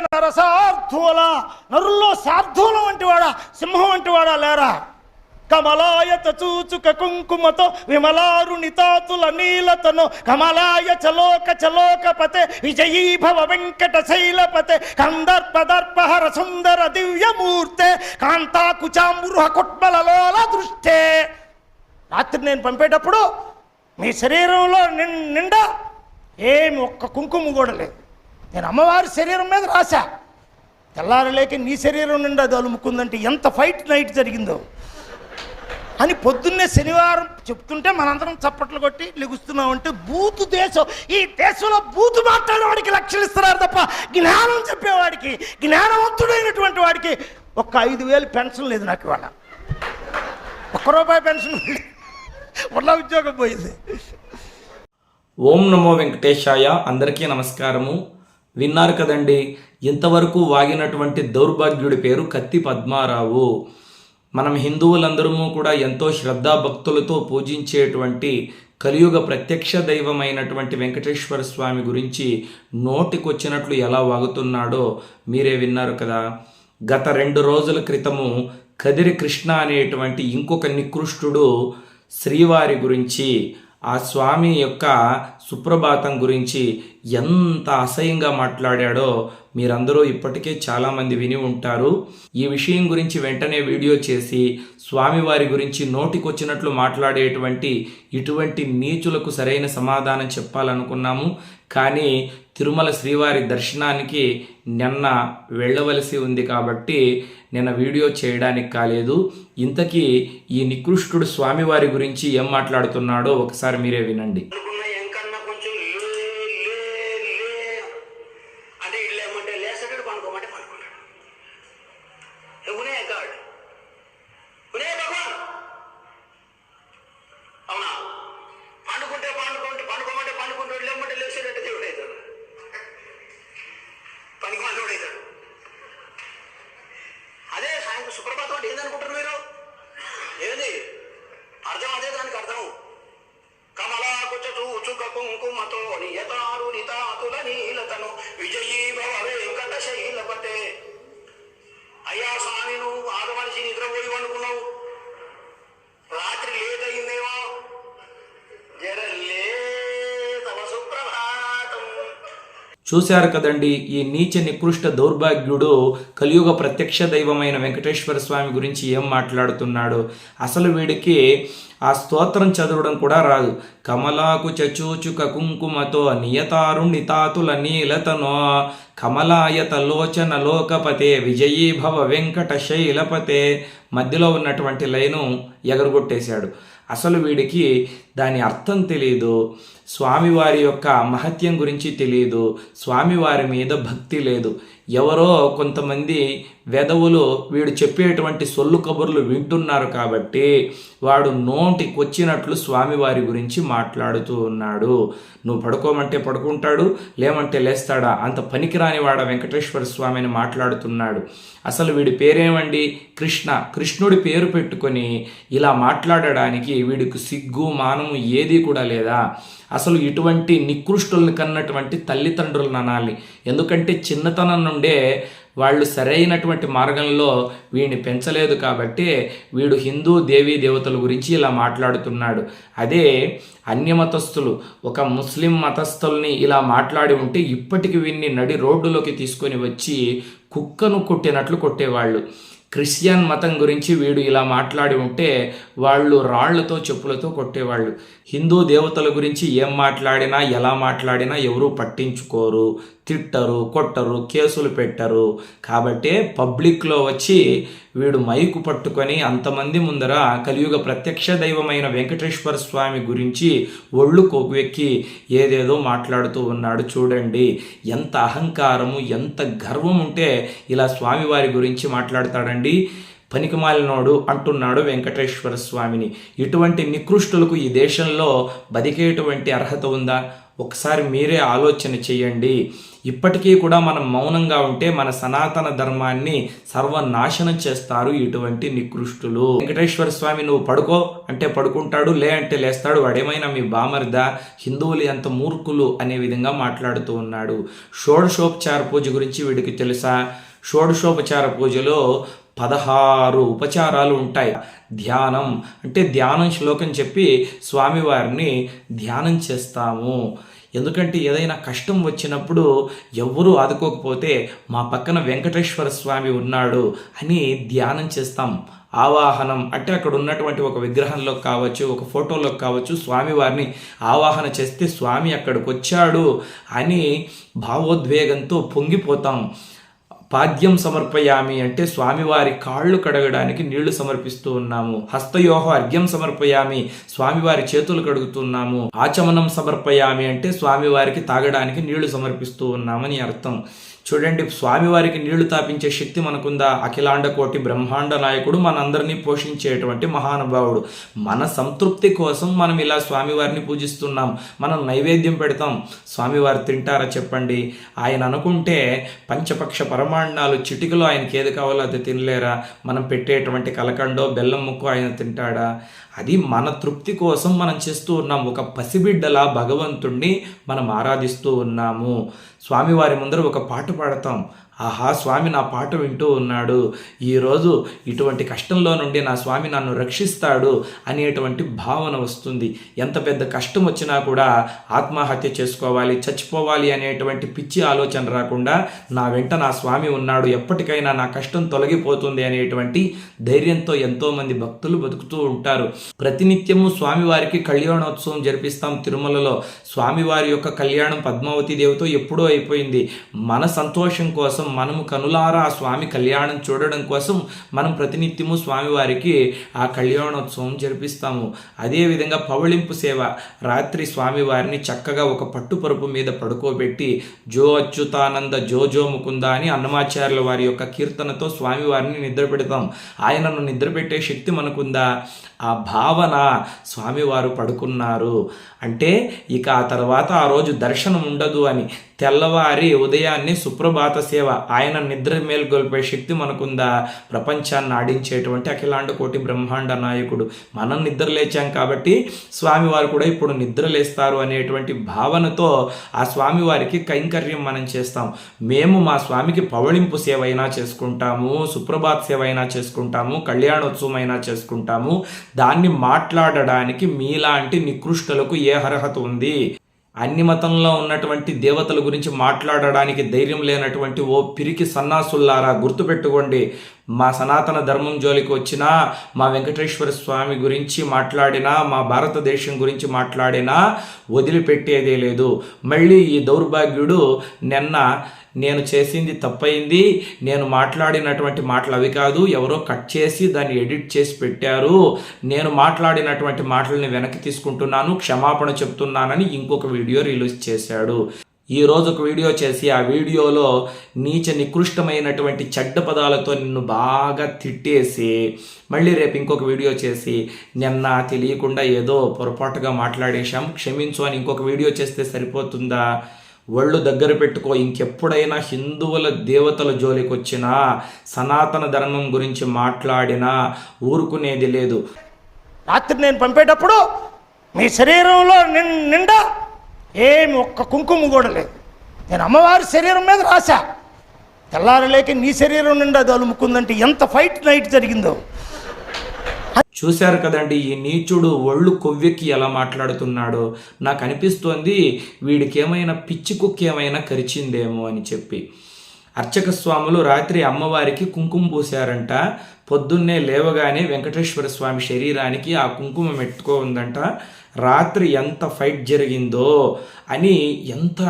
నరసార్థుల నరుల్లో సార్థులం వంటి వాడా సింహం వంటి వాడా లేరా? కమలాయత చూచుక కుంకుమతో విమలారుణితాతుల నీలతను కమలాయ చలోక చలోకపతే విజయీభవ వెంకట శైలపతే కందర్పదర్పహర సుందర దివ్యమూర్తే కాంతాకుచాంబృహ కుట్మలలోల దృష్టే రాత్రి నేను పంపేటప్పుడు మీ శరీరంలో నిండా ఏమి ఒక్క కుంకుమ కూడా లేదు. నేను అమ్మవారి శరీరం మీద రాశా. తెల్లారలేక నీ శరీరం నిండా అది అలుముకుందంటే ఎంత ఫైట్ నైట్ జరిగిందో. అని పొద్దున్నే శనివారం చెప్తుంటే మనందరం చప్పట్లు కొట్టి లెగుస్తున్నామంటే బూతు దేశం ఈ దేశంలో బూతు మాట్లాడేవాడికి లక్షలు ఇస్తున్నారు తప్ప జ్ఞానం చెప్పేవాడికి జ్ఞానవంతుడైనటువంటి వాడికి ఒక్క ఐదు వేలు పెన్షన్ లేదు నాకు ఇవాళ. ఒక్క రూపాయి పెన్షన్ ఉన్న ఉద్యోగం పోయింది. ఓం నమో వెంకటేశాయ అందరికీ నమస్కారము. విన్నారు కదండి. ఇంతవరకు వాగినటువంటి దౌర్భాగ్యుడి పేరు కత్తి పద్మారావు. మనం హిందువులందరము కూడా ఎంతో శ్రద్ధాభక్తులతో పూజించేటువంటి కలియుగ ప్రత్యక్ష దైవమైనటువంటి వెంకటేశ్వర స్వామి గురించి నోటికొచ్చినట్లు ఎలా వాగుతున్నాడో మీరే విన్నారు కదా. గత రెండు రోజుల క్రితము కదిరి కృష్ణ అనేటువంటి ఇంకొక నికృష్టుడు శ్రీవారి గురించి ఆ స్వామి యొక్క సుప్రభాతం గురించి ఎంత అసహ్యంగా మాట్లాడాడో మీరందరూ ఇప్పటికే చాలామంది విని ఉంటారు. ఈ విషయం గురించి వెంటనే వీడియో చేసి స్వామివారి గురించి నోటికొచ్చినట్లు మాట్లాడేటువంటి ఇటువంటి నీచులకు సరైన సమాధానం చెప్పాలనుకున్నాము. కానీ తిరుమల శ్రీవారి దర్శనానికి నిన్న వెళ్ళవలసి ఉంది కాబట్టి నిన్న వీడియో చేయడానికి కాలేదు. ఇంతకీ ఈ నికృష్టుడు స్వామివారి గురించి ఏం మాట్లాడుతున్నాడో ఒకసారి మీరే వినండి. చూశారు కదండి ఈ నీచ నికృష్ట దౌర్భాగ్యుడు కలియుగ ప్రత్యక్ష దైవమైన వెంకటేశ్వర స్వామి గురించి ఏం మాట్లాడుతున్నాడు? అసలు వీడికి ఆ స్తోత్రం చదవడం కూడా రాదు. కమలాకు చచూచుక కుంకుమతో నియతారు నితాతుల నీలతనో కమలాయత లోచన లోకపతే విజయీభవ వెంకట శైలపతే మధ్యలో ఉన్నటువంటి లైను ఎగరగొట్టేశాడు. అసలు వీడికి దాని అర్థం తెలియదు స్వామివారి యొక్క మహత్యం గురించి తెలియదు స్వామివారి మీద భక్తి లేదు. ఎవరో కొంతమంది వెధవులు వీడు చెప్పేటువంటి సొల్లు కబుర్లు వింటున్నారు కాబట్టి వాడు నోటికొచ్చినట్లు స్వామివారి గురించి మాట్లాడుతూ ఉన్నాడు. నువ్వు పడుకోమంటే పడుకుంటాడు లేమంటే లేస్తాడా? అంత పనికిరాని వాడ వెంకటేశ్వర స్వామిని మాట్లాడుతున్నాడు. అసలు వీడి పేరేమండి? కృష్ణ. కృష్ణుడి పేరు పెట్టుకొని ఇలా మాట్లాడడానికి వీడికి సిగ్గు మానం మానము ఏది కూడా లేదా? అసలు ఇటువంటి నికృష్టుల్ని కన్నటువంటి తల్లిదండ్రులు అనాలి. ఎందుకంటే చిన్నతనం నుండే వాళ్ళు సరైనటువంటి మార్గంలో వీడిని పెంచలేదు కాబట్టి వీడు హిందూ దేవీ దేవతల గురించి ఇలా మాట్లాడుతున్నాడు. అదే అన్యమతస్థులు ఒక ముస్లిం మతస్థుల్ని ఇలా మాట్లాడి ఉంటే ఇప్పటికి వీడిని నడి రోడ్డులోకి తీసుకొని వచ్చి కుక్కను కొట్టినట్లు కొట్టేవాళ్ళు. క్రిస్టియన్ మతం గురించి వీడు ఇలా మాట్లాడి ఉంటే వాళ్ళు రాళ్ళతో చెప్పులతో కొట్టేవాళ్ళు. హిందూ దేవతల గురించి ఏం మాట్లాడినా ఎలా మాట్లాడినా ఎవరూ పట్టించుకోరు. తిట్టరు కొట్టరు కేసులు పెట్టరు. కాబట్టే పబ్లిక్లో వచ్చి వీడు మైకు పట్టుకొని అంతమంది ముందర కలియుగ ప్రత్యక్ష దైవమైన వెంకటేశ్వర స్వామి గురించి ఒళ్ళు కొవ్వెక్కి ఏదేదో మాట్లాడుతూ ఉన్నాడు. చూడండి ఎంత అహంకారము ఎంత గర్వం ఉంటే ఇలా స్వామివారి గురించి మాట్లాడతాడండి. పనికిమాలినోడు అంటున్నాడు వెంకటేశ్వర స్వామిని. ఇటువంటి నికృష్టులకు ఈ దేశంలో బతికేటువంటి అర్హత ఉందా? ఒకసారి మీరే ఆలోచన చేయండి. ఇప్పటికీ కూడా మనం మౌనంగా ఉంటే మన సనాతన ధర్మాన్ని సర్వనాశనం చేస్తారు ఇటువంటి నికృష్టులు. వెంకటేశ్వర స్వామి నువ్వు పడుకో. అంటే పడుకుంటాడు లే అంటే లేస్తాడు. వాడేమైనా మీ బామరిద హిందువులు ఎంత మూర్ఖులు అనే విధంగా మాట్లాడుతూ ఉన్నాడు. షోడశోపచార పూజ గురించి వీడికి తెలుసా? షోడశోపచార పూజలో పదహారు ఉపచారాలు ఉంటాయి. ధ్యానం అంటే ధ్యానం శ్లోకం చెప్పి స్వామివారిని ధ్యానం చేస్తాము. ఎందుకంటే ఏదైనా కష్టం వచ్చినప్పుడు ఎవ్వరూ ఆదుకోకపోతే మా పక్కన వెంకటేశ్వర స్వామి ఉన్నాడు అని ధ్యానం చేస్తాం. ఆవాహనం అంటే అక్కడ ఉన్నటువంటి ఒక విగ్రహంలో కావచ్చు ఒక ఫోటోలో కావచ్చు స్వామివారిని ఆవాహన చేస్తే స్వామి అక్కడికి వచ్చాడు అని భావోద్వేగంతో పొంగిపోతాం. పాద్యం సమర్పయామి అంటే స్వామివారి కాళ్ళు కడగడానికి నీళ్ళు సమర్పిస్తూ ఉన్నాము. హస్తయోహ అర్ఘ్యం సమర్పయామి స్వామివారి చేతులు కడుగుతున్నాము. ఆచమనం సమర్పయామి అంటే స్వామివారికి తాగడానికి నీళ్ళు సమర్పిస్తూ ఉన్నామని అర్థం. చూడండి స్వామివారికి నీళ్ళు తాపించే శక్తి మనకుందా? అఖిలాండ కోటి బ్రహ్మాండ నాయకుడు మనందరినీ పోషించేటువంటి మహానుభావుడు. మన సంతృప్తి కోసం మనం ఇలా స్వామివారిని పూజిస్తున్నాం. మనం నైవేద్యం పెడతాం. స్వామివారు తింటారా చెప్పండి? ఆయన అనుకుంటే పంచపక్ష పరమాణాలు చిటికలో ఆయనకి ఏది కావాలో అది తినలేరా? మనం పెట్టేటువంటి కలకండో బెల్లం ముక్కు ఆయన తింటాడా? అది మన తృప్తి కోసం మనం చేస్తూ ఉన్నాం. ఒక పసిబిడ్డలా భగవంతుణ్ణి మనం ఆరాధిస్తూ ఉన్నాము. స్వామివారి ముందర ఒక పాట పాడతాం. ఆహా స్వామి నా పాట వింటూ ఉన్నాడు. ఈరోజు ఇటువంటి కష్టంలో నుండి నా స్వామి నన్ను రక్షిస్తాడు అనేటువంటి భావన వస్తుంది. ఎంత పెద్ద కష్టం వచ్చినా కూడా ఆత్మహత్య చేసుకోవాలి చచ్చిపోవాలి అనేటువంటి పిచ్చి ఆలోచన రాకుండా నా వెంట నా స్వామి ఉన్నాడు. ఎప్పటికైనా నా కష్టం తొలగిపోతుంది అనేటువంటి ధైర్యంతో ఎంతోమంది భక్తులు బతుకుతూ ఉంటారు. ప్రతినిత్యము స్వామివారికి కళ్యాణోత్సవం జరిపిస్తాం తిరుమలలో. స్వామివారి యొక్క కళ్యాణం పద్మావతి దేవితో ఎప్పుడో అయిపోయింది. మన సంతోషం కోసం మనము కనులారా ఆ స్వామి కళ్యాణం చూడడం కోసం మనం ప్రతినిత్యము స్వామివారికి ఆ కళ్యాణోత్సవం జరిపిస్తాము. అదేవిధంగా పవళింపు సేవ రాత్రి స్వామివారిని చక్కగా ఒక పట్టుపరుపు మీద పడుకోబెట్టి జో అచ్యుతానంద జో జో ముకుంద అని అన్నమాచార్యుల వారి యొక్క కీర్తనతో స్వామివారిని నిద్ర పెడతాం. ఆయనను నిద్రపెట్టే శక్తి మనకుందా? ఆ భావన స్వామివారు పడుకున్నారు. అంటే ఇక ఆ తర్వాత ఆ రోజు దర్శనం ఉండదు అని తెల్లవారి ఉదయాన్నే సుప్రభాత సేవ. ఆయన నిద్ర మేల్కొల్పే శక్తి మనకుందా? ప్రపంచాన్ని ఆడించేటువంటి అఖిలాండ కోటి బ్రహ్మాండ నాయకుడు. మనం నిద్ర లేచాం కాబట్టి స్వామివారు కూడా ఇప్పుడు నిద్ర లేస్తారు అనేటువంటి భావనతో ఆ స్వామివారికి కైంకర్యం మనం చేస్తాం. మేము మా స్వామికి పవళింపు సేవ అయినా చేసుకుంటాము సుప్రభాత్ సేవ అయినా చేసుకుంటాము కళ్యాణోత్సవం అయినా చేసుకుంటాము. దాన్ని మాట్లాడడానికి మీలాంటి నికృష్టలకు ఏ అర్హత ఉంది? అన్ని మతంలో ఉన్నటువంటి దేవతల గురించి మాట్లాడడానికి ధైర్యం లేనటువంటి ఓ పిరికి సన్నాసుల్లారా గుర్తుపెట్టుకోండి. మా సనాతన ధర్మం జోలికి వచ్చినా మా వెంకటేశ్వర స్వామి గురించి మాట్లాడినా మా భారతదేశం గురించి మాట్లాడినా వదిలిపెట్టేదే లేదు. మళ్ళీ ఈ దౌర్భాగ్యుడు నిన్న నేను చేసింది తప్పైంది నేను మాట్లాడినటువంటి మాటలు అవి కాదు ఎవరో కట్ చేసి దాన్ని ఎడిట్ చేసి పెట్టారు. నేను మాట్లాడినటువంటి మాటల్ని వెనక్కి తీసుకుంటున్నాను క్షమాపణ చెప్తున్నానని ఇంకొక వీడియో రిలీజ్ చేశాడు. ఈ రోజు ఒక వీడియో చేసి ఆ వీడియోలో నీచ నికృష్టమైనటువంటి చెడ్డ పదాలతో నిన్ను బాగా తిట్టేసి మళ్ళీ రేపు ఇంకొక వీడియో చేసి నిన్న తెలియకుండా ఏదో పొరపాటుగా మాట్లాడేశాం క్షమించు అని ఇంకొక వీడియో చేస్తే సరిపోతుందా? ఒళ్ళు దగ్గర పెట్టుకో. ఇంకెప్పుడైనా హిందువుల దేవతల జోలికి వచ్చినా సనాతన ధర్మం గురించి మాట్లాడినా ఊరుకునేది లేదు. రాత్రి నేను పంపేటప్పుడు మీ శరీరంలో నిన్- నిండా ఏమి ఒక్క కుంకుమ కూడా లేదు. నేను అమ్మవారి శరీరం మీద రాశా. తెల్లారలేక నీ శరీరం నిండా అది అలుముకుందంటే ఎంత ఫైట్ నైట్ జరిగిందో. చూశారు కదండి ఈ నీచుడు ఒళ్ళు కొవ్వెక్కి ఎలా మాట్లాడుతున్నాడో. నాకు అనిపిస్తోంది వీడికి ఏమైనా పిచ్చి కుక్క ఏమైనా కరిచిందేమో అని చెప్పి. అర్చక స్వాములు రాత్రి అమ్మవారికి కుంకుమ పూశారంట. పొద్దున్నే లేవగానే వెంకటేశ్వర స్వామి శరీరానికి ఆ కుంకుమ మెట్టుకో ఉందంట. రాత్రి ఎంత ఫైట్ జరిగిందో అని ఎంత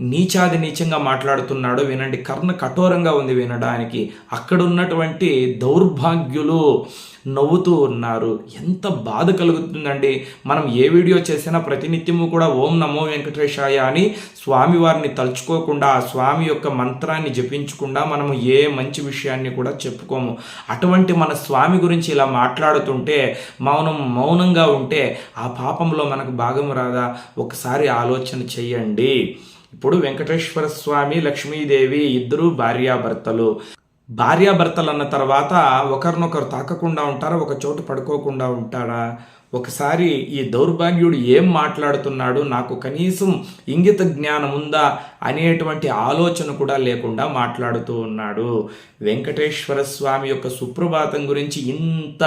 నీచాది నీచంగా మాట్లాడుతున్నాడో వినండి. కర్ణ కఠోరంగా ఉంది వినడానికి. అక్కడున్నటువంటి దౌర్భాగ్యులు నవ్వుతూ ఉన్నారు. ఎంత బాధ కలుగుతుందండి. మనం ఏ వీడియో చేసినా ప్రతినిత్యము కూడా ఓం నమో వెంకటేశాయ అని స్వామివారిని తలుచుకోకుండా ఆ స్వామి యొక్క మంత్రాన్ని జపించకుండా మనము ఏ మంచి విషయాన్ని కూడా చెప్పుకోము. అటు అటువంటి మన స్వామి గురించి ఇలా మాట్లాడుతుంటే మౌనం మౌనంగా ఉంటే ఆ పాపంలో మనకు భాగం రాదా? ఒకసారి ఆలోచన చెయ్యండి ఇప్పుడు వెంకటేశ్వర స్వామి లక్ష్మీదేవి ఇద్దరు భార్యాభర్తలు. భార్యాభర్తలు అన్న తర్వాత ఒకరినొకరు తాకకుండా ఉంటారా? ఒక చోటు పడుకోకుండా ఉంటారా? ఒకసారి ఈ దౌర్భాగ్యుడు ఏం మాట్లాడుతున్నాడు? నాకు కనీసం ఇంగిత జ్ఞానం ఉందా? అనేటువంటి ఆలోచన కూడా లేకుండా మాట్లాడుతూ ఉన్నాడు. వెంకటేశ్వర స్వామి యొక్క సుప్రభాతం గురించి ఇంత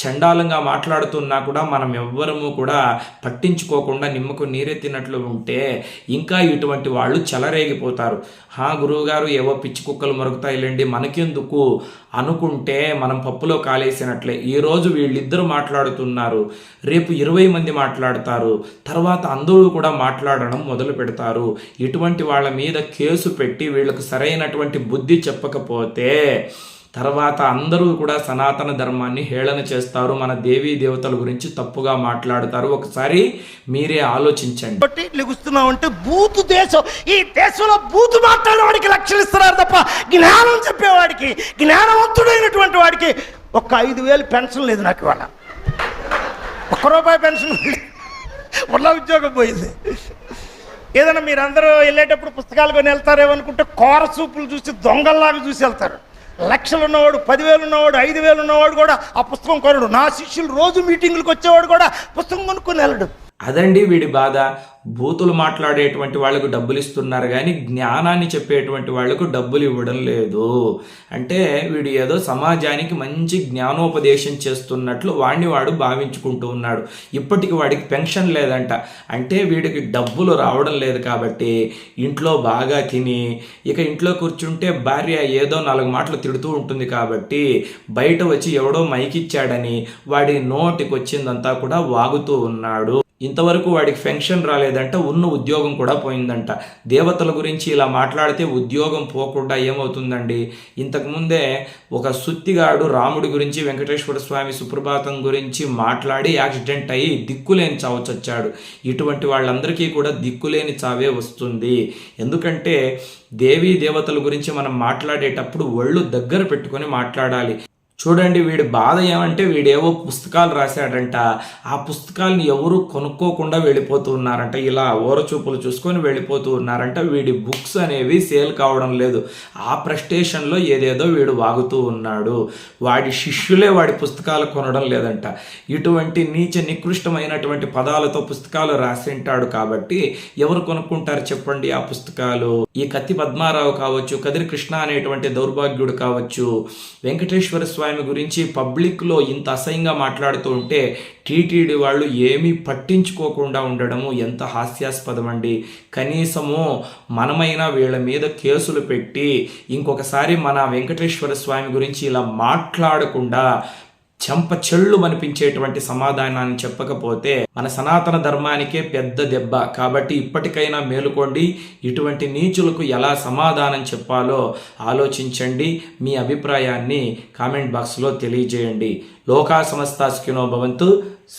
చండాలంగా మాట్లాడుతున్నా కూడా మనం ఎవ్వరము కూడా పట్టించుకోకుండా నిమ్మకు నీరెత్తినట్లు ఉంటే ఇంకా ఇటువంటి వాళ్ళు చెలరేగిపోతారు. హా గురువుగారు ఏవో పిచ్చి కుక్కలు మరుగుతాయిలేండి మనకెందుకు? అనుకుంటే మనం పప్పులో కాలేసినట్లే. ఈరోజు వీళ్ళిద్దరు మాట్లాడుతున్నారు. రేపు ఇరవై మంది మాట్లాడతారు. తర్వాత అందరూ కూడా మాట్లాడడం మొదలు పెడతారు. ఇటువంటి వాళ్ళ మీద కేసు పెట్టి వీళ్ళకు సరైనటువంటి బుద్ధి చెప్పకపోతే తర్వాత అందరూ కూడా సనాతన ధర్మాన్ని హేళన చేస్తారు. మన దేవీ దేవతల గురించి తప్పుగా మాట్లాడతారు. ఒకసారి మీరే ఆలోచించండి. కాబట్టి అంటే బూతు దేశం. ఈ దేశంలో బూతు మాట్లాడేవాడికి లక్షలు ఇస్తున్నారు తప్ప జ్ఞానం చెప్పేవాడికి జ్ఞానవంతుడైనటువంటి వాడికి ఒక ఐదు వేలు పెన్షన్ లేదు నాకు ఇవాళ. ఒక్క రూపాయి పెన్షన్ లేదు. ఉన్న ఉద్యోగం పోయింది. ఏదైనా మీరందరూ వెళ్ళేటప్పుడు పుస్తకాలు కొని వెళ్తారేమో అనుకుంటే కోర చూపులు చూసి దొంగల్లాగా చూసి వెళ్తారు. లక్షలు ఉన్నవాడు పదివేలు ఉన్నవాడు ఐదు వేలు ఉన్నవాడు కూడా ఆ పుస్తకం కొనడు. నా శిష్యులు రోజు మీటింగులకు వచ్చేవాడు కూడా పుస్తకం కొనుక్కొని వెళ్ళడు. అదండి వీడి బాధ. బూతులు మాట్లాడేటువంటి వాళ్ళకు డబ్బులు ఇస్తున్నారు కానీ జ్ఞానాన్ని చెప్పేటువంటి వాళ్ళకు డబ్బులు ఇవ్వడం లేదు. అంటే వీడు ఏదో సమాజానికి మంచి జ్ఞానోపదేశం చేస్తున్నట్లు వాడిని వాడు భావించుకుంటూ ఉన్నాడు. ఇప్పటికి వాడికి పెన్షన్ లేదంట. అంటే వీడికి డబ్బులు రావడం లేదు కాబట్టి ఇంట్లో బాగా తిని ఇక ఇంట్లో కూర్చుంటే భార్య ఏదో నాలుగు మాటలు తిడుతూ ఉంటుంది కాబట్టి బయట వచ్చి ఎవడో మైకిచ్చాడని వాడి నోటికి వచ్చిందంతా కూడా వాగుతూ ఉన్నాడు. ఇంతవరకు వాడికి పెన్షన్ రాలేదంట ఉన్న ఉద్యోగం కూడా పోయిందంట. దేవతల గురించి ఇలా మాట్లాడితే ఉద్యోగం పోకుండా ఏమవుతుందండి? ఇంతకుముందే ఒక సుత్తిగాడు రాముడి గురించి వెంకటేశ్వర స్వామి సుప్రభాతం గురించి మాట్లాడి యాక్సిడెంట్ అయ్యి దిక్కులేని చావు చచ్చాడు. ఇటువంటి వాళ్ళందరికీ కూడా దిక్కులేని చావే వస్తుంది. ఎందుకంటే దేవీ దేవతల గురించి మనం మాట్లాడేటప్పుడు ఒళ్ళు దగ్గర పెట్టుకొని మాట్లాడాలి. చూడండి వీడి బాధ ఏమంటే వీడేవో పుస్తకాలు రాశాడంట. ఆ పుస్తకాలను ఎవరు కొనుక్కోకుండా వెళ్ళిపోతూ ఉన్నారంట. ఇలా ఓరచూపులు చూసుకొని వెళ్ళిపోతూ ఉన్నారంట. వీడి బుక్స్ అనేవి సేల్ కావడం లేదు. ఆ ప్రస్టేషన్లో ఏదేదో వీడు వాగుతూ ఉన్నాడు. వాడి శిష్యులే వాడి పుస్తకాలు కొనడం లేదంట. ఇటువంటి నీచ నికృష్టమైనటువంటి పదాలతో పుస్తకాలు రాసింటాడు కాబట్టి ఎవరు కొనుక్కుంటారు చెప్పండి ఆ పుస్తకాలు? ఈ కత్తి పద్మారావు కావచ్చు కదిరి కృష్ణ అనేటువంటి దౌర్భాగ్యుడు కావచ్చు వెంకటేశ్వర స్వామి గురించి పబ్లిక్లో ఇంత అసహ్యంగా మాట్లాడుతూ ఉంటే టీటీడీ వాళ్ళు ఏమీ పట్టించుకోకుండా ఉండడము ఎంత హాస్యాస్పదం అండి కనీసము మనమైనా వీళ్ళ మీద కేసులు పెట్టి ఇంకొకసారి మన వెంకటేశ్వర స్వామి గురించి ఇలా మాట్లాడకుండా చెంప చెళ్ళు అనిపించేటువంటి సమాధానాన్ని చెప్పకపోతే మన సనాతన ధర్మానికే పెద్ద దెబ్బ. కాబట్టి ఇప్పటికైనా మేలుకోండి. ఇటువంటి నీచులకు ఎలా సమాధానం చెప్పాలో ఆలోచించండి. మీ అభిప్రాయాన్ని కామెంట్ బాక్స్లో తెలియజేయండి. లోకా సమస్త సుఖినో భవంతు.